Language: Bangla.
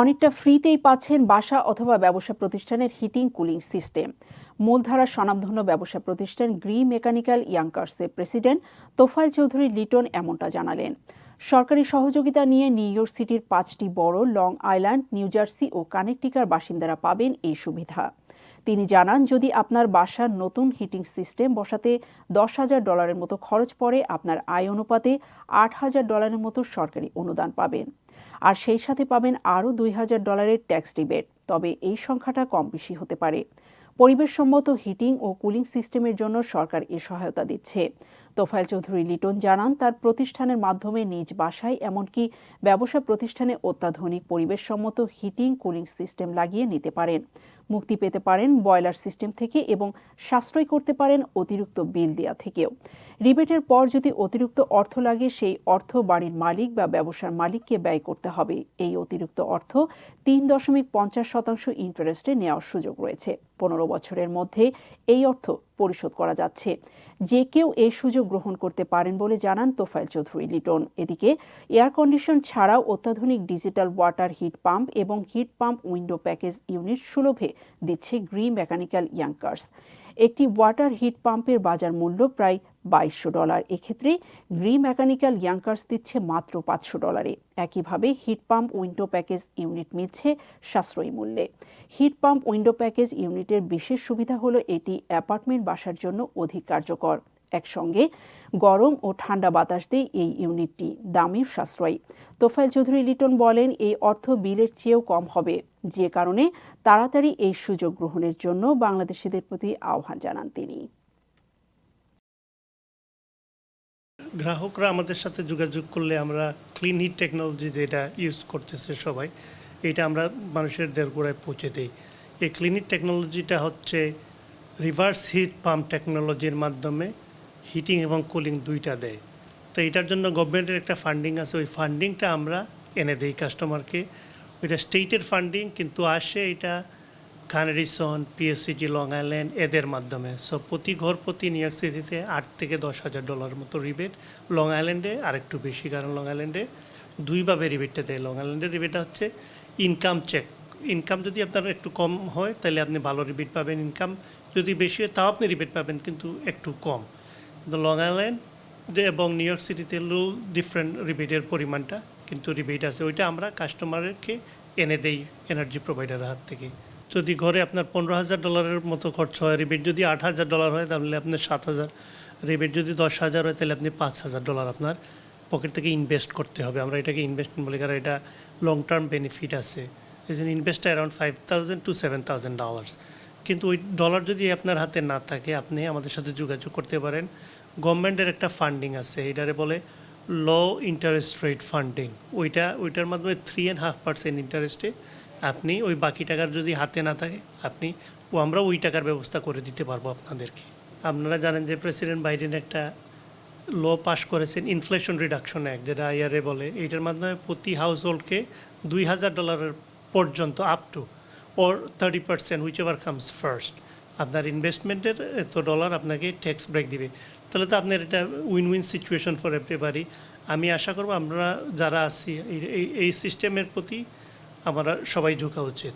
অনেকটা ফ্রিতেই পাচ্ছেন বাসা অথবা ব্যবসা প্রতিষ্ঠানের হিটিং কুলিং সিস্টেম। মূলধারার স্বনামধন্য ব্যবসা প্রতিষ্ঠান গ্রি মেকানিক্যাল ইয়াংকার্সের প্রেসিডেন্ট তোফাইল চৌধুরী লিটন এমনটা জানালেন। সরকারি সহযোগিতা নিয়ে নিউ ইয়র্ক সিটির পাঁচটি বড় লং আইল্যান্ড, নিউ জার্সি ও কানেকটিকার বাসিন্দারা পাবেন এই সুবিধা। তিনি জানান, যদি আপনার বাসার নতুন হিটিং সিস্টেম বসাতে দশ হাজার ডলারের মতো খরচ পড়ে, আপনার আয় অনুপাতে আট হাজার ডলারের মতো সরকারি অনুদান পাবেন। আর সেই সাথে পাবেন আরও দুই হাজার ডলারের ট্যাক্স রিবেট তবে এই সংখ্যাটা কম বেশি হতে পারে। পরিবেশসম্মত হিটিং ও কুলিং সিস্টেমের জন্য সরকার এ সহায়তা দিচ্ছে। তোফায়েল চৌধুরী লিটন জানান, তার প্রতিষ্ঠানের মাধ্যমে নিজ বাসায় এমনকি ব্যবসা প্রতিষ্ঠানে অত্যাধুনিক পরিবেশসম্মত হিটিং কুলিং সিস্টেম লাগিয়ে নিতে পারেন। মুক্তি পেতে পারেন বয়লার সিস্টেম থেকে এবং সাশ্রয় করতে পারেন অতিরিক্ত বিল দেওয়া থেকেও। রিবেটের পর যদি অতিরিক্ত অর্থ লাগে, সেই অর্থ বাড়ির মালিক বা ব্যবসার মালিককে ব্যয় করতে হবে। এই অতিরিক্ত অর্থ তিন দশমিক পঞ্চাশ শতাংশ ইন্টারেস্টে নেওয়ার সুযোগ রয়েছে। পনেরো বছরের মধ্যে এই অর্থ পরিশোধ করা যাচ্ছে। যে কেউ এই সুযোগ গ্রহণ করতে পারেন বলে জানান তোফাইল চৌধুরী লিটন। এদিকে এয়ার কন্ডিশন ছাড়াও অত্যাধুনিক ডিজিটাল ওয়াটার হিট পাম্প এবং heat pump window package unit সুলভে দিচ্ছে গ্রি মেকানিক্যাল ইয়াংকার্স একটি ওয়াটার হিট পাম্পের বাজার মূল্য প্রায় বাইশশো ডলার। এক্ষেত্রে গ্রি মেকানিক্যাল ইয়াংকার্স দিচ্ছে মাত্র পাঁচশো ডলারে। একইভাবে heat pump window package unit মিলছে সাশ্রয়ী মূল্যে। হিট পাম্প উইন্ডো প্যাকেজ ইউনিটের বিশেষ সুবিধা হলো এটি অ্যাপার্টমেন্ট বাসার জন্য অধিক কার্যকর। একসঙ্গে গরম ও ঠান্ডা বাতাস দেয় এই ইউনিটটি দামেও সাশ্রয়ী। তোফাইল চৌধুরী লিটন বলেন, এই অর্থ বিলের চেয়েও কম হবে। যে কারণে তাড়াতাড়ি এই সুযোগ গ্রহণের জন্য বাংলাদেশিদের প্রতি আহ্বান জানান তিনি। গ্রাহকরা আমাদের সাথে যোগাযোগ করলে আমরা ক্লিন হিট টেকনোলজি যেটা ইউজ করতেছে সবাই, এটা আমরা মানুষের দেড়গোড়ায় পৌঁছে দিই। এই ক্লিন হিট টেকনোলজিটা হচ্ছে রিভার্স হিট পাম্প টেকনোলজির মাধ্যমে হিটিং এবং কুলিং দুইটা দেয়। তো এটার জন্য গভর্নমেন্টের একটা ফান্ডিং আছে, ওই ফান্ডিংটা আমরা এনে দিই কাস্টমারকে ওইটা স্টেটের ফান্ডিং কিন্তু আসে এটা খানারিসন পিএসসিজি লং আইল্যান্ড এদের মাধ্যমে। সো প্রতি ঘর প্রতি নিউ ইয়র্ক সিটিতে আট থেকে দশ হাজার ডলার মতো রিবেট লং আইল্যান্ডে আর একটু বেশি, কারণ লং আইল্যান্ডে দুইভাবে রিবেটটা দেয়। লং আইল্যান্ডের রিবেটটা হচ্ছে ইনকাম চেক ইনকাম যদি আপনার একটু কম হয়, তাহলে আপনি ভালো রিবেট পাবেন। ইনকাম যদি বেশি হয়, তাও আপনি রিবেট পাবেন, কিন্তু একটু কম। কিন্তু লং আইল্যান্ড এবং নিউ ইয়র্ক সিটিতে লো ডিফারেন্ট রিবেটের পরিমাণটা কিন্তু রিবেট আছে। ওইটা আমরা কাস্টমারকে এনে দেই এনার্জি প্রোভাইডারের হাত থেকে। যদি ঘরে আপনার পনেরো হাজার ডলারের মতো খরচ হয়, রিবেট যদি আট হাজার ডলার হয়, তাহলে আপনার সাত হাজার। রিবেট যদি দশ হাজার হয়, তাহলে আপনি পাঁচ হাজার ডলার আপনার পকেট থেকে ইনভেস্ট করতে হবে। আমরা এটাকে ইনভেস্টমেন্ট বলি, কারণ এটা লং টার্ম বেনিফিট আছে। এই জন্য invest around five thousand to seven thousand dollars কিন্তু ওই ডলার যদি আপনার হাতে না থাকে, আপনি আমাদের সাথে যোগাযোগ করতে পারেন। গভর্নমেন্টের একটা ফান্ডিং আছে, এটারে বলে লো ইন্টারেস্ট রেট ফান্ডিং ওইটা, ওইটার মাধ্যমে থ্রি অ্যান্ড হাফ পার্সেন্ট ইন্টারেস্টে আপনি ওই বাকি টাকার যদি হাতে না থাকে, আপনি ও আমরা ওই টাকার ব্যবস্থা করে দিতে পারব আপনাদেরকে। আপনারা জানেন যে প্রেসিডেন্ট বাইডেন একটা ল পাশ করেছেন, ইনফ্লেশন রিডাকশন অ্যাক্ট, যেটা আইআরএ বলে। এইটার মাধ্যমে প্রতি হাউস হোল্ডকে দুই হাজার ডলারের পর্যন্ত up to or thirty percent whichever comes first আপনার ইনভেস্টমেন্টের এত ডলার আপনাকে ট্যাক্স ব্রেক দিবে। তাহলে তো আপনার এটা win win situation for everybody আমি আশা করব আমরা যারা আছি, এই সিস্টেমের প্রতি আমরা সবাই ঝোঁকা উচিত।